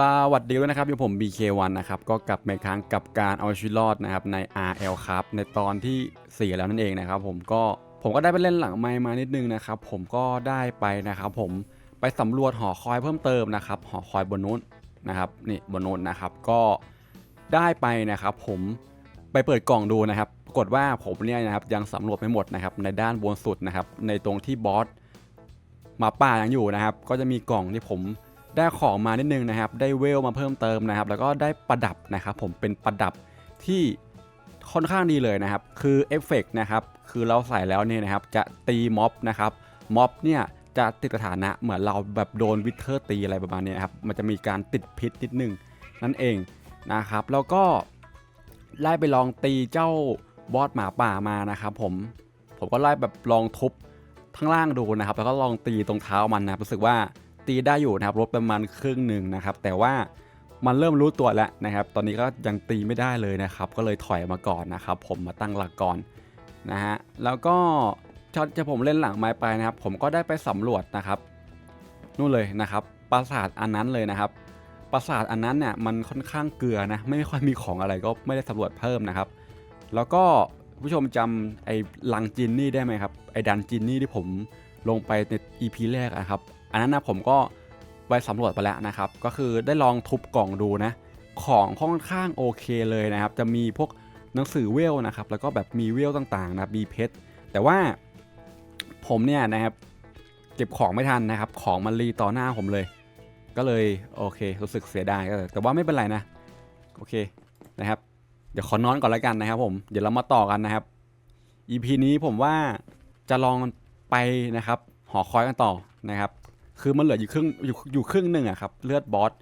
สวัสดีด้วยนะครับอยู่ผม BK1 นะครับก็กลับมาครั้งกับการเอาชีวิตรอดนะครับใน RL ครับในตอนที่ 4 แล้วนั่นเองนะครับผมก็ผมก็ได้ไปเล่นหลังไมค์มานิดนึงนะครับผมก็ได้ไปนะครับผมไปสำรวจหอคอยเพิ่มเติมนะครับหอคอยบนนู้นนะครับนี่บนนู้นนะครับก็ได้ไปนะครับผมไปเปิดกล่องดูนะครับปรากฏว่าผมเนี่ยนะครับยังสำรวจไม่หมดนะครับในด้านบนสุดนะครับในตรงที่บอสมาป่ายังอยู่นะครับก็จะมีกล่องที่ผม ได้ของมานิดนึงนะครับ ได้เวลมาเพิ่มเติมนะครับ แล้วก็ได้ประดับนะครับ ผมเป็นประดับที่ค่อนข้างดีเลยนะครับ คือเอฟเฟกต์นะครับ คือเราใส่แล้วเนี่ยนะครับ จะตีม็อบนะครับ ม็อบเนี่ยจะติดสถานะเหมือนเราแบบโดนวิเทอร์ตีอะไรประมาณนี้ครับ มันจะมีการติดพิษนิดนึงนั่นเองนะครับ แล้วก็ไล่ไปลองตีเจ้าบอสหมาป่ามานะครับ ผม ผมก็ไล่แบบลองทุบข้างล่างดูนะครับ แล้วก็ลองตีตรงเท้ามันนะรู้สึกว่า ตีได้อยู่นะครับลดประมาณครึ่งหนึ่งนะครับ แต่ว่ามันเริ่มรู้ตัวแล้วนะครับ ตอนนี้ก็ยังตีไม่ได้เลยนะครับ ก็เลยถอยมาก่อนนะครับ ผมมาตั้งหลักก่อนนะฮะแล้วก็ช็อตจะผมเล่นหลังไม้ไปนะครับ ผมก็ได้ไปสำรวจนะครับนู่นเลยนะครับ ปราสาทอันนั้นเลยนะครับ ปราสาทอันนั้นเนี่ยมันค่อนข้างเกลือนะไม่ค่อยมีของอะไรก็ไม่ได้สำรวจเพิ่มนะครับ แล้วก็ผู้ชมจำไอ้ลังจินนี่ได้ไหมครับไอ้ดันจินนี่ที่ผมลงไปใน EP แรกอะครับ อันนั้นนะผมก็ไปสำรวจไปแล้วนะครับ ก็คือได้ลองทุบกล่องดูนะ ของค่อนข้างโอเคเลยนะครับ จะมีพวกหนังสือเวลนะครับ แล้วก็แบบมีเวลต่างๆนะมีเพชร แต่ว่าผมเนี่ยนะครับเก็บของไม่ทันนะครับ ของมันรีต่อหน้าผมเลย ก็เลยโอเค รู้สึกเสียดายก็แต่ว่าไม่เป็นไรนะ โอเคนะครับ เดี๋ยวขอนอนก่อนแล้วกันนะครับ ผม เดี๋ยวเรามาต่อกันนะครับ EP นี้ผมว่าจะลองไปนะครับ หอคอยกันต่อนะครับ คือมันเหลืออยู่ครึ่งอยู่อยู่ครึ่งหนึ่งอะครับเลือดบอส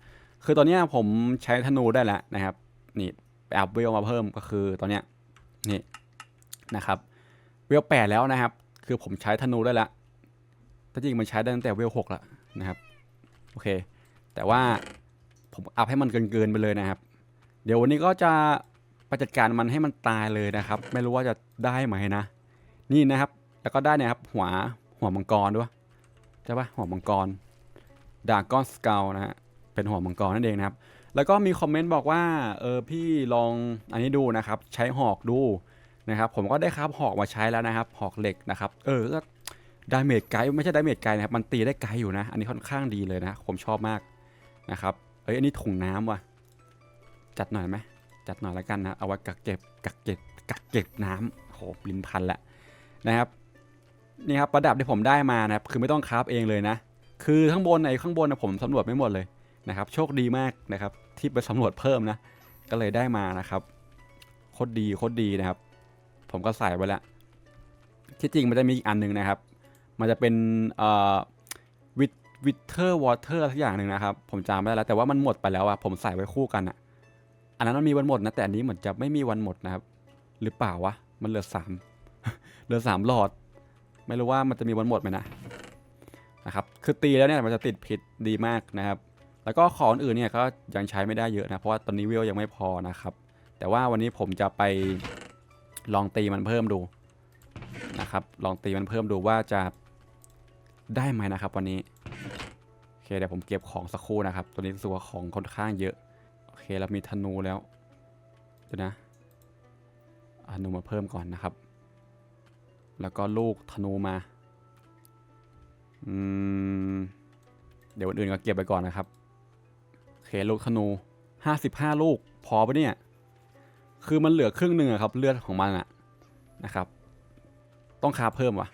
คือตอนนี้ผมใช้ธนูได้แล้วนะครับนี่ไปอัพเวลมาเพิ่มก็คือตอนเนี้ยนี่นะครับเวลแปดแล้วนะครับ คือผมใช้ธนูได้แล้วแต่จริงมันใช้ได้ตั้งแต่เวลหกแล้วนะครับโอเค แต่ว่าผมอัพให้มันเกินๆไปเลยนะครับ เดี๋ยววันนี้ก็จะไปจัดการมันให้มันตายเลยนะครับ ไม่รู้ว่าจะได้ไหมนะ นี่นะครับ แล้วก็ได้เนะครับหัวหัวมังกรด้วย ใช่ปะหัวมังกรดากอนสเกลนะฮะเป็นหัวมังกรนั่นเองนะครับ แล้วก็มีคอมเมนต์บอกว่าเออพี่ลองอันนี้ดูนะครับ ใช้หอกดูนะครับ ผมก็ได้ครับหอกมาใช้แล้วนะครับ หอกเหล็กนะครับ เออก็ดาเมจไกด์ไม่ใช่ดาเมจไกด์นะครับ มันตีได้ไกลอยู่นะ อันนี้ค่อนข้างดีเลยนะ ผมชอบมากนะครับเอ้ยอันนี้ถุงน้ำว่ะ จัดหน่อยไหมจัดหน่อยแล้วกันนะ เอาไว้กักเก็บกักเก็บกักเก็บน้ำโหลิ้นพันละนะครับ นี่ครับประดับที่ผมได้มานะครับคือไม่ต้องคราฟเองเลยนะ คือข้างบนไอ้ข้างบนนะผมสำรวจไม่หมดเลยนะครับ โชคดีมากนะครับ ที่ไปสำรวจเพิ่มนะ ก็เลยได้มานะครับโคตรดีโคตรดีนะครับ ผมก็ใส่ไว้แล้วที่จริงมันจะมีอีกอันหนึ่งนะครับ มันจะเป็นเอ่อวิวิเทอร์วอเตอร์สักอย่างหนึ่งนะครับ ผมจำไม่ได้แล้ว แต่ว่ามันหมดไปแล้วอะผมใส่ไว้คู่กันอะอันนั้นมันมีวันหมดนะแต่อันนี้เหมือนจะไม่มีวันหมดนะครับ หรือเปล่าวะมันเหลือสามเหลือสามหลอด ไม่รู้ว่ามันจะมีวันหมดไหมนะนะครับคือตีแล้วเนี่ยมันจะติดผิดดีมากนะครับ แล้วก็ของอื่นเนี่ยก็ยังใช้ไม่ได้เยอะนะเพราะว่าตอนนี้เวลยังไม่พอนะครับ แต่ว่าวันนี้ผมจะไปลองตีมันเพิ่มดูนะครับ ลองตีมันเพิ่มดูว่าจะได้ไหมนะครับ วันนี้โอเคเดี๋ยวผมเก็บของสักครู่นะครับ ตัวนี้รู้สึกว่าของค่อนข้างเยอะโอเคเรามีธนูแล้วเดี๋ยวนะอาธนูมาเพิ่มก่อนนะครับ แล้วก็ลูกธนูมาอืมเดี๋ยวอื่นๆก็เก็บไปก่อนนะครับโอเคลูกธนูห้าสิบห้าลูกพอปะเนี่ย คือมันเหลือครึ่งหนึ่งอะครับ เลือดของมันอะนะครับ ต้องคาเพิ่มวะ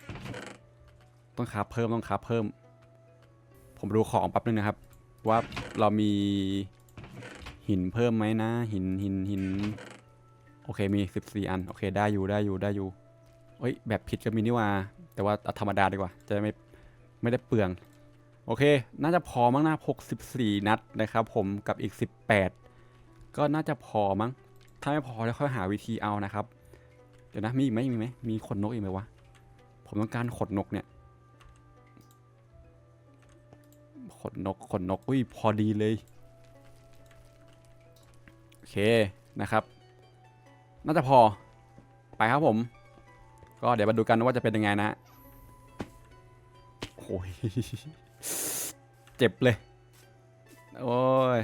ต้องคาเพิ่มต้องคาเพิ่ม ผมดูของแป๊บนึงนะครับ ว่าเรามีหินเพิ่มไหมนะ หินหินหินโอเคมี 14 อัน โอเคได้อยู่ได้อยู่ได้อยู่ เฮ้ยแบบผิดก็มีนี่ว่า แต่ว่าธรรมดาดีกว่า จะได้ไม่ไม่ได้เปลือง โอเค น่าจะพอมั้งนะ64 นัดนะครับผมกับอีก 18 ก็น่าจะพอมั้ง ถ้าไม่พอแล้วค่อยหาวิธีเอานะครับ เดี๋ยวนะมีอีกไหมมีไหมมีขนนกอีกไหมวะ ผมต้องการขนนกเนี่ยขนนกขนนกอุ้ยพอดีเลย โอเคนะครับ น่าจะพอไปครับผม ก็เดี๋ยวมาดูกันว่าจะเป็นยังไงนะโอ้ยเจ็บเลย โอ้ย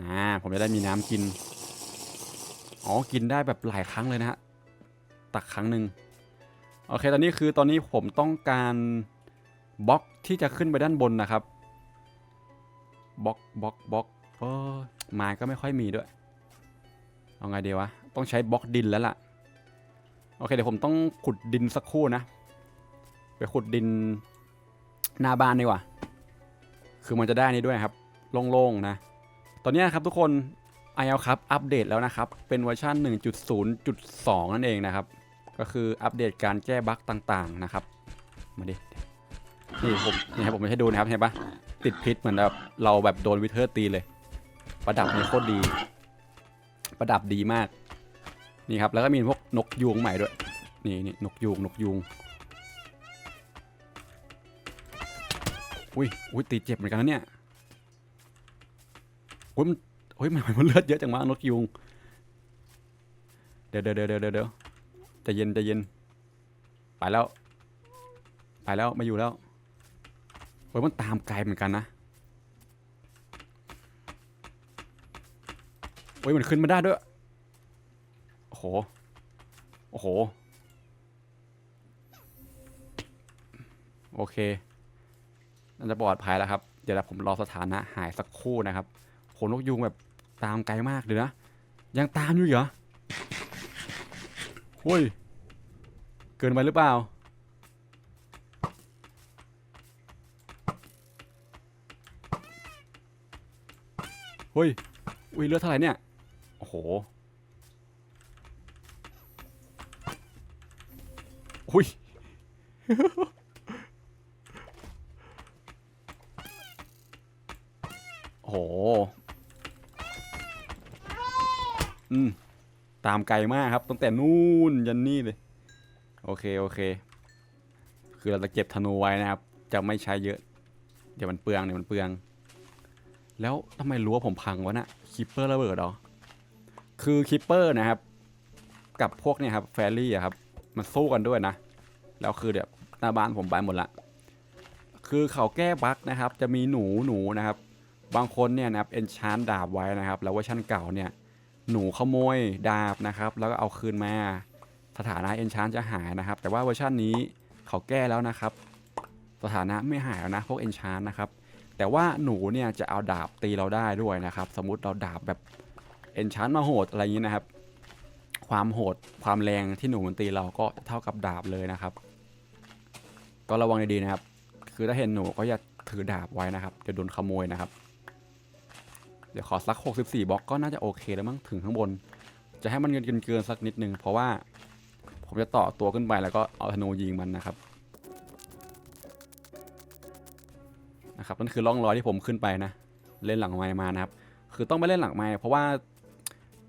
นะผมจะได้มีน้ำกิน อ๋อ กินได้แบบหลายครั้งเลยนะฮะ ตักครั้งหนึ่งโอเค ตอนนี้คือตอนนี้ผมต้องการบล็อกที่จะขึ้นไปด้านบนนะครับ บล็อก บล็อก บล็อกเออไม้ก็ไม่ค่อยมีด้วย เอาไงดีวะ ต้องใช้บล็อกดินแล้วล่ะ โอเคเดี๋ยวผมต้องขุดดินสักครู่นะ ไปขุดดินหน้าบ้านดีกว่า คือมันจะได้นี้ด้วยครับ โล่งๆนะ ตอนนี้นะครับทุกคน IL ครับอัปเดตแล้วนะครับ เป็นเวอร์ชัน1.0.2 นั่นเองนะครับ ก็คืออัปเดตการแก้บั๊กต่างๆนะครับ มาดิ นี่ผมนี่ครับผมไม่ให้ดูนะครับเห็นปะติดพิษเหมือนแบบเราแบบโดนวิเทอร์ตีเลย ประดับนี่โคตรดี ประดับดีมาก นี่ครับ แล้วก็มีพวก นกยูงใหม่ด้วย นี่นี่นกยูงนกยูงอุ้ยอุ้ยตีเจ็บเหมือนกันนะเนี่ยอุ้ยมันเฮ้ยมันมันเลือดเยอะจังวะนกยูงเดี๋ยวเดี๋ยวเดี๋ยวเดี๋ยวเดี๋ยวจะเย็นจะเย็น ไปแล้ว ไปแล้วไม่อยู่แล้วเฮ้ยมันตามไกลเหมือนกันนะเฮ้ยมันขึ้นมาได้ด้วยโอ้โห โอ้โห โอเคน่าจะปลอดภัยแล้วครับ เดี๋ยวผมรอสถานะหายสักครู่นะครับโหนกยูงแบบตามไกลมากเลยนะ ยังตามอยู่เหรอเฮ้ย เกินไปหรือเปล่า เฮ้ย อุ้ยเลือดเท่าไหร่เนี่ย โอ้โห อุ้ยโอ้โห อืม ตามไกลมากครับ ตั้งแต่นู่นยันนี่เลย โอเค โอเค คือเราจะเก็บธนูไว้นะครับ จะไม่ใช้เยอะ เดี๋ยวมันเปลือง เดี๋ยวมันเปลือง แล้วทำไมรั้วผมพังวะนะ่ะคิปเปอร์ระเบิดหรอ คือคิปเปอร์นะครับ กับพวกเนี่ยครับ แฟรี่อะครับ มันสู้กันด้วยนะ แล้วคือเดี๋ยวหน้าบ้านผมไปหมดละ คือเขาแก้บั๊กนะครับ จะมีหนูหนูนะครับ บางคนเนี่ยนะครับเอนชานดาบไว้นะครับ แล้วเวอร์ชันเก่าเนี่ย หนูขโมยดาบนะครับ แล้วก็เอาคืนมา สถานะเอนชานจะหายนะครับ แต่ว่าเวอร์ชันนี้เขาแก้แล้วนะครับ สถานะไม่หายแล้วนะพวกเอนชานนะครับ แต่ว่าหนูเนี่ยจะเอาดาบตีเราได้ด้วยนะครับ สมมติเราดาบแบบเอนชานมาโหดอะไรอย่างนี้นะครับ ความโหดความแรงที่หนูมันตีเราก็เท่ากับดาบเลยนะครับ ก็ระวังดีๆนะครับ คือถ้าเห็นหนูก็อย่าถือดาบไว้นะครับจะโดนขโมยนะครับ เดี๋ยวขอสัก 64บล็อกก็น่าจะโอเคแล้วมั้งถึงข้างบน จะให้มันเกินเกินสักนิดนึงเพราะว่าผมจะต่อตัวขึ้นไปแล้วก็เอาธนูยิงมันนะครับนะครับนั่นคือร่องรอยที่ผมขึ้นไปนะ เล่นหลังไม้มานะครับ คือต้องไปเล่นหลังไม้เพราะว่า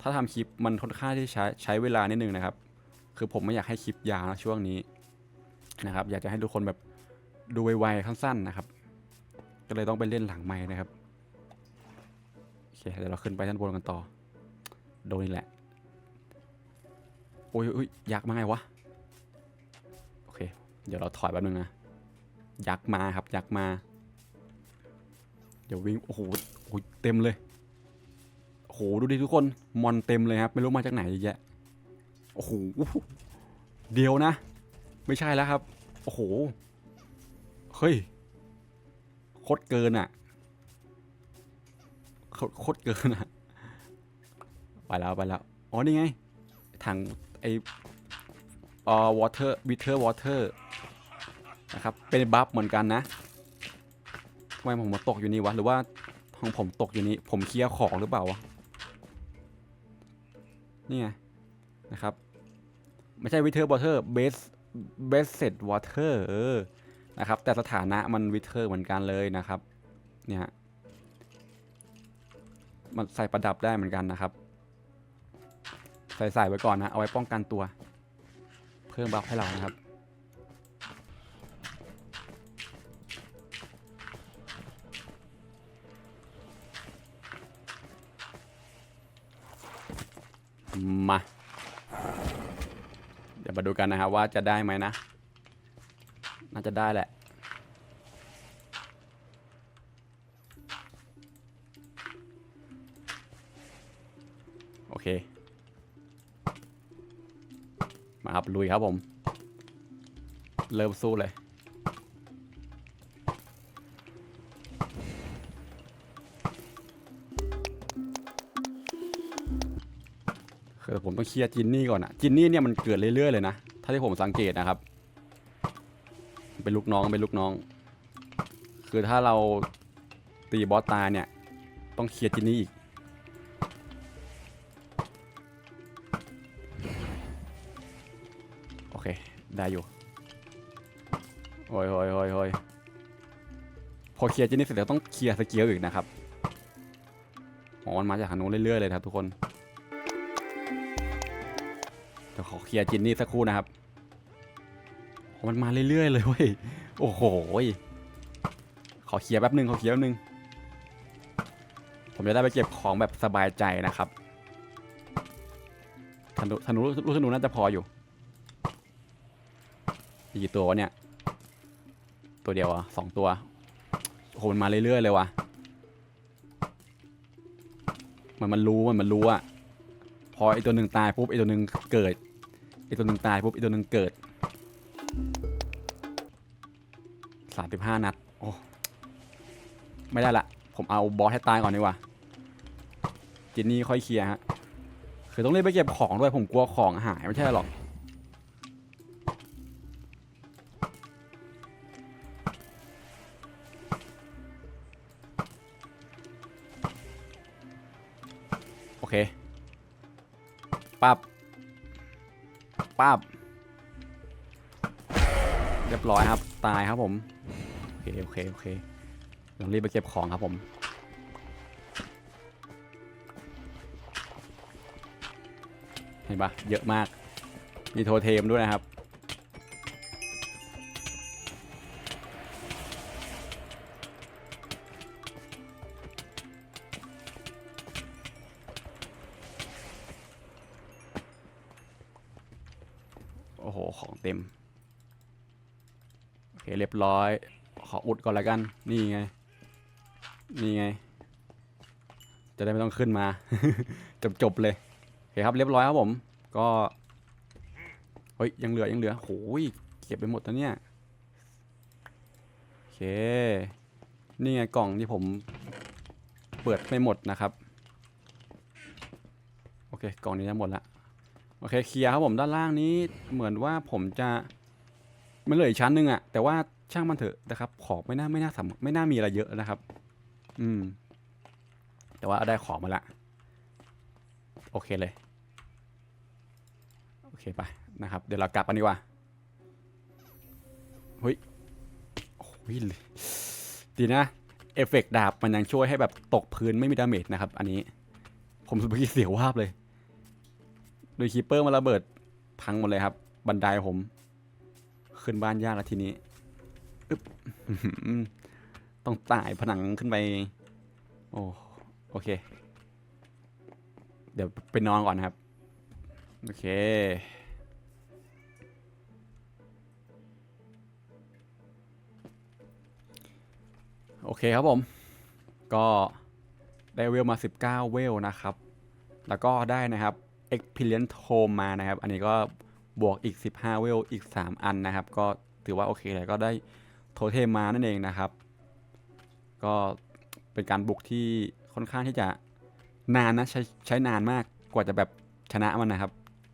ถ้าทำคลิปมันค่อนข้างที่ใช้ใช้เวลานิดนึงนะครับ คือผมไม่อยากให้คลิปยาวนะช่วงนี้นะครับ อยากจะให้ทุกคนแบบดูไวๆสั้นๆนะครับ ก็เลยต้องไปเล่นหลังไม้นะครับโอเคเดี๋ยวเราขึ้นไปด้านบนกันต่อ โดนนี่แหละโอ้ยอยยักษ์มาไงวะโอเค เดี๋ยวเราถอยแป๊บนึงนะยักษ์มาครับยักษ์มา เดี๋ยววิ่งโอ้โหเต็มเลย หดูดิทุกคนมอนเต็มเลยครับไม่รู้มาจากไหนเยอะแยะโอ้โหเดียวนะ ไม่ใช่แล้วครับโอ้โหเฮ้ยโคตรเกินอะโคตรเกินอะไปแล้วไปแล้วอ๋อนี่ไงถังไอเอ่อ water bitter water นะครับเป็นบัฟเหมือนกันนะทำไมผมมาตกอยู่นี่วะหรือว่าของผมตกอยู่นี่ผมเคลียร์ของหรือเปล่าวะ นี่ไงนะครับ ไม่ใช่ bitter water base base set water เออนะครับ แต่สถานะมันวิเทอร์เหมือนกันเลยนะครับ เนี่ยฮะมันใส่ประดับได้เหมือนกันนะครับ ใส่ใส่ไว้ก่อนนะ เอาไว้ป้องกันตัว เพิ่มบัฟให้เรานะครับ มา เดี๋ยวมาดูกันนะครับว่าจะได้ไหมนะ น่าจะได้แหละ โอเค มาครับลุยครับผม เริ่มสู้เลย คือผมต้องเคลียร์จินนี่ก่อนอะจินนี่เนี่ยมันเกิดเรื่อยๆเลยนะ ถ้าที่ผมสังเกตนะครับ เป็นลูกน้องเป็นลูกน้อง คือถ้าเราตีบอสตายเนี่ย ต้องเคลียร์จินนี่อีก โอเค ได้อยู่โอ้ยโอ้ยโอ้ยโอ้ยพอเคลียร์จินนี่เสร็จแล้วต้องเคลียร์สเกลอีกนะครับอ๋อมันมาจากทางนู้นเรื่อยๆเลยครับทุกคน ดี๋ยวขอเคลียร์จินนี่สักครู่นะครับ มันมาเรื่อยๆเลยเว้ย โอ้โห ขอเคลียร์แป๊บหนึ่งขอเคลียร์แป๊บหนึ่งผมจะได้ไปเก็บของแบบสบายใจนะครับธนูธนูลูกธนูน่าจะพออยู่มีกี่ตัววะเนี่ย ตัวเดียวอะสองตัวโอ้โหมันมาเรื่อยๆเลยว่ะมันมันรู้มันมันรู้อะพอไอตัวหนึ่งตายปุ๊บไอตัวหนึ่งเกิด ไอตัวหนึ่งตายปุ๊บไอตัวหนึ่งเกิดสามสิบห้านัด โอ้ไม่ได้ละ ผมเอาบอสให้ตายก่อนดีกว่าจินนี่ค่อยเคลียร์ฮะ คือต้องรีบไปเก็บของด้วยผมกลัวของหายไม่ใช่หรอก ปับเรียบร้อยครับตายครับผมโอเคโอเคโอเคต้องรีบไปเก็บของครับผมเห็นปะเยอะมากมีโทเทมด้วยนะครับ รียบร้อย ขออุดก่อนละกัน นี่ไง นี่ไง จะได้ไม่ต้องขึ้นมา จบจบเลยโอเคครับเรียบร้อยครับผม ก็ เฮ้ย ยังเหลือ ยังเหลือโหยเก็บไปหมดแล้วเนี่ยโอเค นี่ไงกล่องที่ผมเปิดไม่หมดนะครับ โอเค กล่องนี้จะหมดละโอเคเคลียร์ครับผมด้านล่างนี้เหมือนว่าผมจะมันเหลืออีกชั้นหนึ่งอะแต่ว่า ช่างมันเถอะนะครับ ของไม่น่าไม่น่าสำไม่น่ามีอะไรเยอะนะครับ อืม แต่ว่าได้ของมาละ โอเคเลย โอเคไปนะครับ เดี๋ยวเรากลับกันดีกว่าเฮ้ยโอ้ยดีนะ เอฟเฟกต์ดาบมันยังช่วยให้แบบตกพื้นไม่มีดาเมจนะครับ อันนี้ ผมสุดที่เสียววาบเลย โดยคีเปอร์มาระเบิดพังหมดเลยครับ บันไดผม ขึ้นบ้านยากแล้วทีนี้ ต้องต่ผนังขึ้นไป โอ้โอเค เดี๋ยวไปนอนก่อนนะครับ โอเค โอเคครับผม ก็ได้เวลมา 19 เวลนะครับ แล้วก็ได้นะครับ Experience Home มานะครับ อันนี้ก็บวกอีก 15 เวลอีก 3 อันนะครับ ก็ถือว่าโอเคเลยก็ได้ ทเทมมานั่นเองนะครับ ก็เป็นการบุกที่ค่อนข้างที่จะนานนะใช้ใช้นานมากกว่าจะแบบชนะมันนะครับ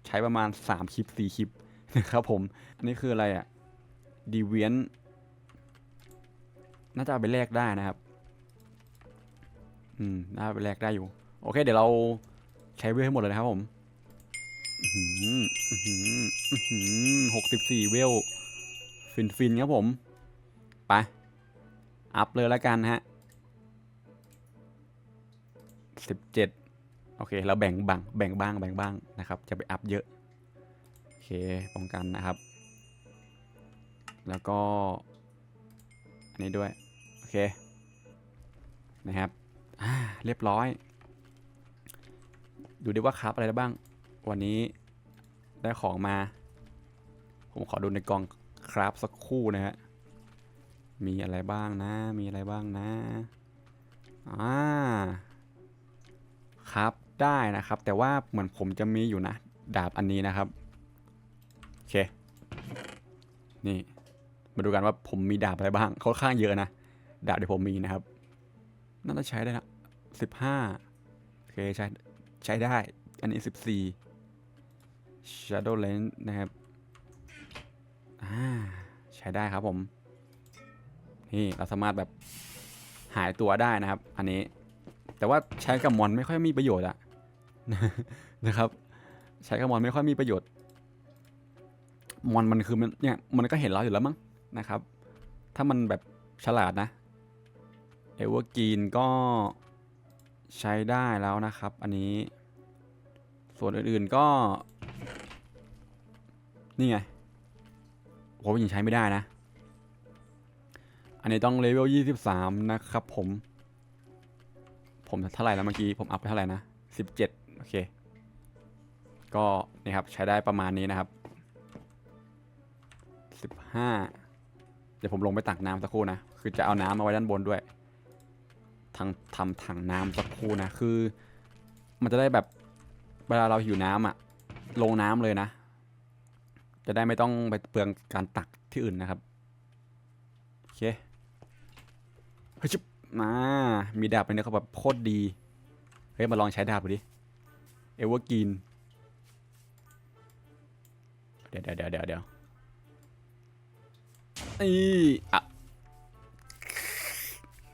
ใช้ประมาณ 3 คลิป 4 คลิปนะครับผม อันนี้คืออะไรอะ่ะดีเวียนน่าจะเอาไปแลกได้นะครับ อืม น่าไปแลกได้อยู่ โอเค เดี๋ยวเราใช้เวลให้หมดเลยนะครับผมหกสิบสี่เวล ฟินฟินครับผม ไป อัพเลยแล้วกันฮะสิบเจ็ดโอเค เราแบ่งบังแบ่งบ้างแบ่งบ้างนะครับ จะไปอัพเยอะ โอเค ป้องกันนะครับ แล้วก็ อันนี้ด้วย โอเค นะครับอ่าเรียบร้อย ดูดิว่าครับอะไรได้บ้าง วันนี้ได้ของมา ผมขอดูในกล่องครับสักคู่นะฮะ มีอะไรบ้างนะ มีอะไรบ้างนะ อ่า ครับ ได้นะครับ แต่ว่าเหมือนผมจะมีอยู่นะ ดาบอันนี้นะครับ โอเค นี่ มาดูกันว่าผมมีดาบอะไรบ้าง ค่อนข้างเยอะนะ ดาบที่ผมมีนะครับ น่าจะใช้ได้ละสิบห้าโอเค ใช้ ใช้ได้ อันนี้สิบสี่ Shadow Lens นะครับ อ่า ใช้ได้ครับผม นี่เราสามารถแบบหายตัวได้นะครับ อันนี้ แต่ว่าใช้กับมอนไม่ค่อยมีประโยชน์อะนะครับ ใช้กับมอนไม่ค่อยมีประโยชน์ มอนมันคือมันเนี่ยมันก็เห็นเราอยู่แล้วมั้งนะครับ ถ้ามันแบบฉลาดนะเอเวอร์กีนก็ใช้ได้แล้วนะครับ อันนี้ ส่วนอื่นๆก็ นี่ไงผมยังใช้ไม่ได้นะ อันนี้ต้องเลเวล23 นะครับผม ผมเท่าไหร่แล้วเมื่อกี้ ผมอัพไปเท่าไหร่นะ 17 โอเค ก็นี่ครับใช้ได้ประมาณนี้นะครับ 15 เดี๋ยวผมลงไปตักน้ำสักครู่นะ คือจะเอาน้ำมาไว้ด้านบนด้วยทางทำถังน้ำสักครู่นะ คือ มันจะได้แบบเวลาเราหิวน้ำอะลงน้ำเลยนะ จะได้ไม่ต้องไปเปลืองการตักที่อื่นนะครับ โอเค เฮ้ยจุ๊บมามีดาบอันนี้เขาแบบโคตรดี เฮ้ย มาลองใช้ดาบดูดิ เอเวอร์กินเดี๋ยวเดี๋ยวเดี๋ยวเดี๋ยวเดี๋ยวอีอะ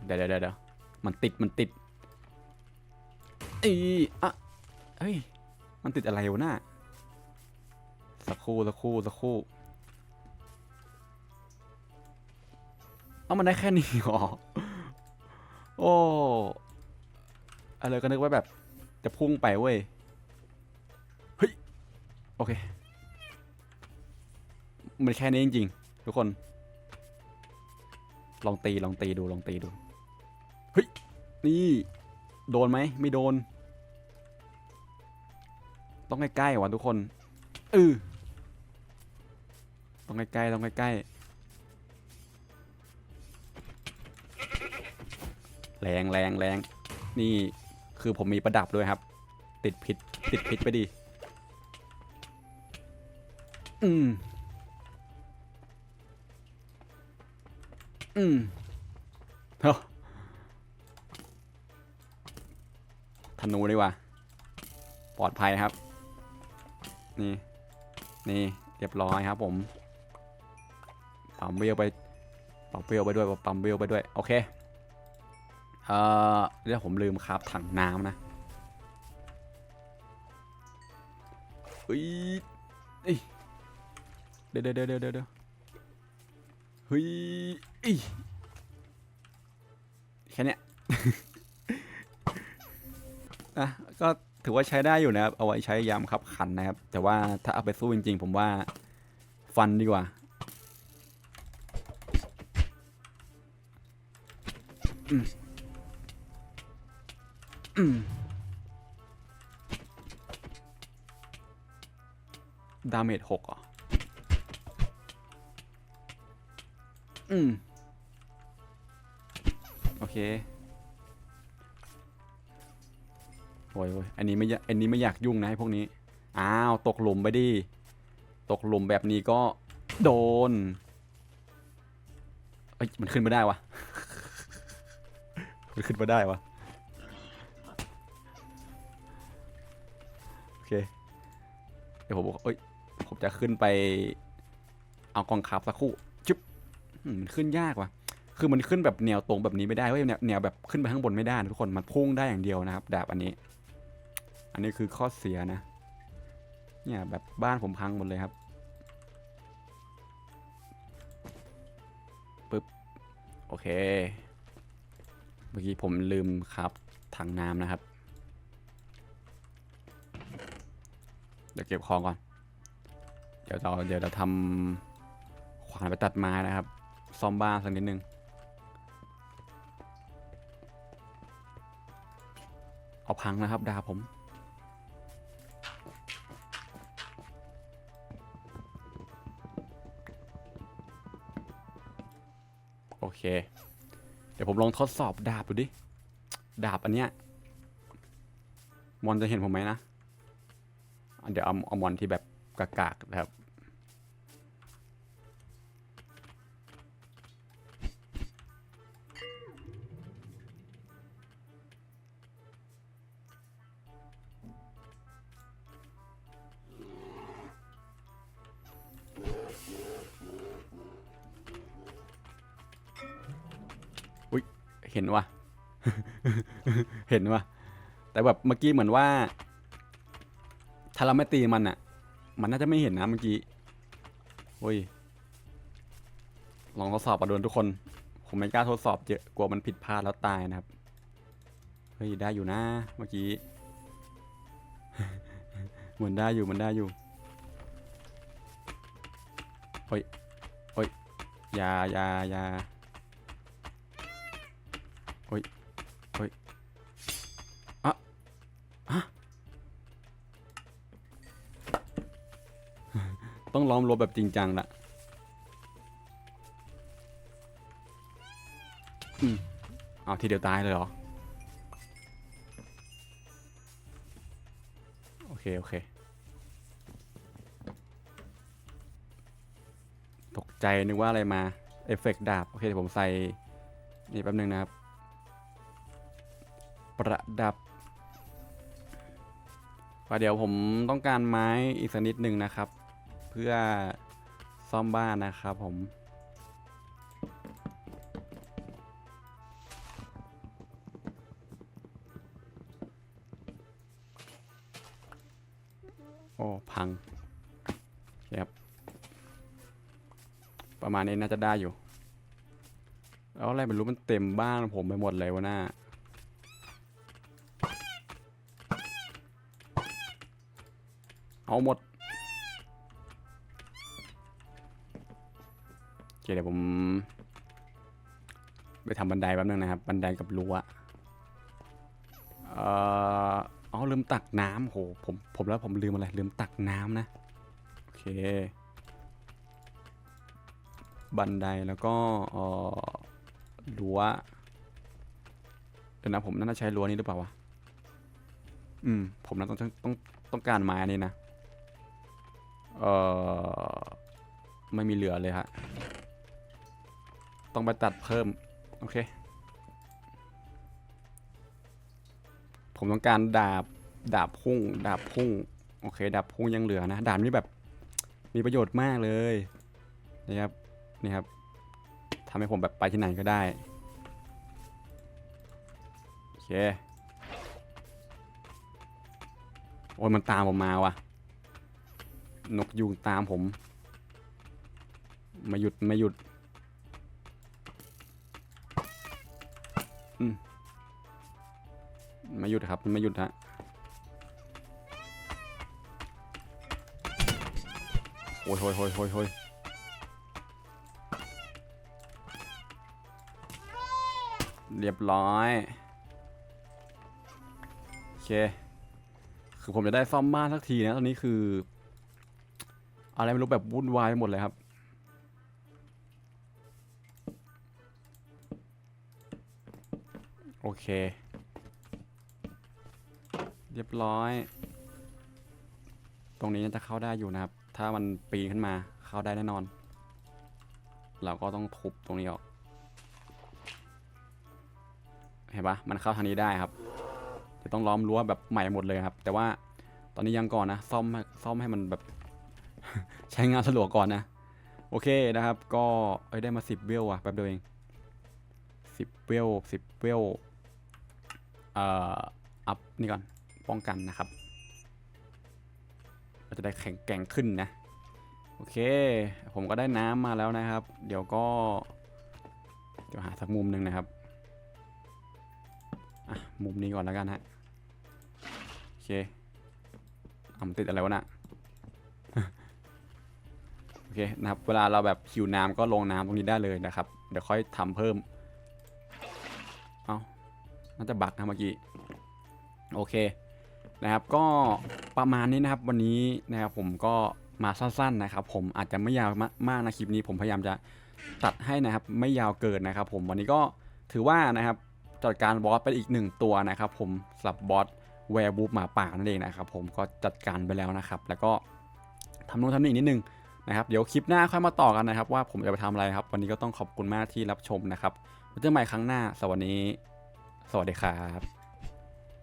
เดี๋ยวเดี๋ยวเดี๋ยวมันติดมันติดอีอะเฮ้ย มันติดอะไรวะน่าสักคู่สักคู่สักคู่เอามันได้แค่นี้หรอ โอ้อะไรก็นึกว่าแบบจะพุ่งไปเว้ย เฮ้ย โอเค มันแค่นี้จริงๆ ทุกคน ลองตีลองตีดูลองตีดู เฮ้ย นี่ โดนไหม ไม่โดน ต้องใกล้ๆว่ะทุกคนเออต้องใกล้ๆต้องใกล้ๆ แรงแรงแรงนี่คือผมมีประดับด้วยครับ ติดพิษติดพิษไปดีอืมอืมเฮ้อธนูดีกว่า ปลอดภัยครับ นี่ นี่เรียบร้อยครับผมปั๊มเวลไปปั๊มเวลไปด้วยปั๊มเวลไปด้วย โอเค เออเดี๋ยวผมลืมครับถังน้ำนะเฮ้ยเดี๋ยวเดี๋ยวเดี๋ยวเดี๋ยวเฮ้ยอีแค่เนี้ยอะก็ถือว่าใช้ได้อยู่นะครับ เอาไว้ใช้ยามขับขันนะครับ แต่ว่าถ้าเอาไปสู้จริงๆ ผมว่าฟันดีกว่า อืม ดาเมจหกเหรออืม โอเคโอ้ยโอ้ยอันนี้ไม่อันนี้ไม่อยากยุ่งนะไอ้พวกนี้ อ้าว ตกหลุมไปดิ ตกหลุมแบบนี้ก็โดน เอ้ย มันขึ้นมาได้วะ มันขึ้นมาได้วะ ดี๋ยวผมบอกเอ้ยผมจะขึ้นไปเอากองขับสักคู่จุ๊บมันขึ้นยากว่ะ คือมันขึ้นแบบแนวตรงแบบนี้ไม่ได้เว้ยแนวแนวแบบขึ้นไปข้างบนไม่ได้ทุกคนมันพุ่งได้อย่างเดียวนะครับ ดาบอันนี้ อันนี้คือข้อเสียนะ เนี่ยแบบบ้านผมพังหมดเลยครับปึ๊บโอเค เมื่อกี้ผมลืมครับถังน้ำนะครับ เดี๋ยวเก็บของก่อน เดี๋ยวเราเดี๋ยวเราทำขวานไปตัดไม้นะครับ ซ่อมบ้านสักนิดนึง เอาพังนะครับดาบผมโอเค เดี๋ยวผมลองทดสอบดาบดูดิ ดาบอันเนี้ย มอนจะเห็นผมไหมนะ เดี๋ยวเอาเอามอนที่แบบกากๆนะครับเห็นว่ะ เห็นว่ะ แต่แบบเมื่อกี้เหมือนว่า ถ้าเราไม่ตีมันอะมันน่าจะไม่เห็นนะเมื่อกี้โอ้ย ลองทดสอบมาดูทุกคน ผมไม่กล้าทดสอบเยอะกลัวมันผิดพลาดแล้วตายนะครับ เฮ้ย ได้อยู่นะ เมื่อกี้ เหมือนได้อยู่มันได้อยู่โอ้ยโอ้ยอยาอยาอย ต้องล้อมรั้วแบบจริงจังละอืมเอาทีเดียวตายเลยเหรอ โอเค โอเค ตกใจนึกว่าอะไรมา เอฟเฟกดาบ โอเคเดี๋ยวผมใส่ นี่แป๊บนึงนะครับ ประดับว่เดี๋ยวผมต้องการไม้อีกสักนิดหนึ่งนะครับ เพื่อซ่อมบ้านนะครับผม โอ้ พังโอเคครับประมาณนี้น่าจะได้อยู่ แล้วอะไรไม่รู้มันเต็มบ้านผมไปหมดเลยวะหน้าเอาหมด เคเดี๋ยวผม ไปทำบันไดแป๊บนึงนะครับ บันไดกับรั้วเอ่ออ๋อลืมตักน้ำโหผมผมแล้วผมลืมอะไรลืมตักน้ำนะโอเค บันไดแล้วก็เอ่อรั้วเดี๋ยวนะผมน่าจะใช้รั้วนี้หรือเปล่าวะอืมผมน่าต้องต้องต้องต้องการไม้อันนี้นะเอ่อไม่มีเหลือเลยฮะ ต้องไปตัดเพิ่ม โอเค ผมต้องการดาบ ดาบพุ่ง ดาบพุ่ง โอเค ดาบพุ่งยังเหลือนะ ดาบนี้แบบ มีประโยชน์มากเลยนี่ครับ นี่ครับทำให้ผมแบบไปที่ไหนก็ได้ โอเค โอ้ยมันตามผมมาว่ะ นกยูงตามผมม่หยุดม่หยุด มไม่หยุดครับมันไม่หยุดฮะโอ้ยโอยโอยโอยโอยเรียบร้อย โอเค คือผมจะได้ซ่อมบ้านสักทีนะ ตอนนี้คือ อะไรไม่รู้แบบวุ่นวายไปหมดเลยครับ โอเค เรียบร้อย ตรงนี้น่าจะเข้าได้อยู่นะครับ ถ้ามันปีนขึ้นมาเข้าได้แน่นอน เราก็ต้องทุบตรงนี้ออกเห็นปะมันเข้าทางนี้ได้ครับ จะต้องล้อมรั้วแบบใหม่หมดเลยครับ แต่ว่าตอนนี้ยังก่อนนะ ซ่อมให้ซ่อมให้มันแบบ ใช้งานสะดวกก่อนนะ โอเคนะครับ ก็เอ้ยได้มาสิบเวลอะแป๊บเดียวเองสิบเวลสิบเวล เอ่ออัพนี่ก่อนป้องกันนะครับเราจะได้แข็งแกร่งขึ้นนะ โอเค ผมก็ได้น้ำมาแล้วนะครับ เดี๋ยวก็เดี๋ยวหาสักมุมหนึ่งนะครับอะมุมนี้ก่อนแล้วกันฮะโอเคอะมันติดอะไรวะน่ะโอเคนะครับ เวลาเราแบบหิวน้ำก็ลงน้ำตรงนี้ได้เลยนะครับ เดี๋ยวค่อยทำเพิ่ม เอา น่าจะบักนะเมื่อกี้โอเคนะครับก็ประมาณนี้นะครับวันนี้นะครับผมก็มาสั้นๆนะครับ ผมอาจจะไม่ยาวมากนะคลิปนี้ผมพยายามจะตัดให้นะครับไม่ยาวเกินนะครับ ผมวันนี้ก็ถือว่านะครับจัดการบอสไปอีกหนึ่งตัวนะครับ ผมสำหรับบอสแวร์บูฟหมาป่านั่นเองนะครับ ผมก็จัดการไปแล้วนะครับ แล้วก็ทำนู่นทำนี่นิดนึงนะครับเดี๋ยวคลิปหน้าค่อยมาต่อกันนะครับ ว่าผมจะไปทำอะไรครับ วันนี้ก็ต้องขอบคุณมากที่รับชมนะครับเจอกันใหม่ครั้งหน้าสวัสดี สวัสดีครับ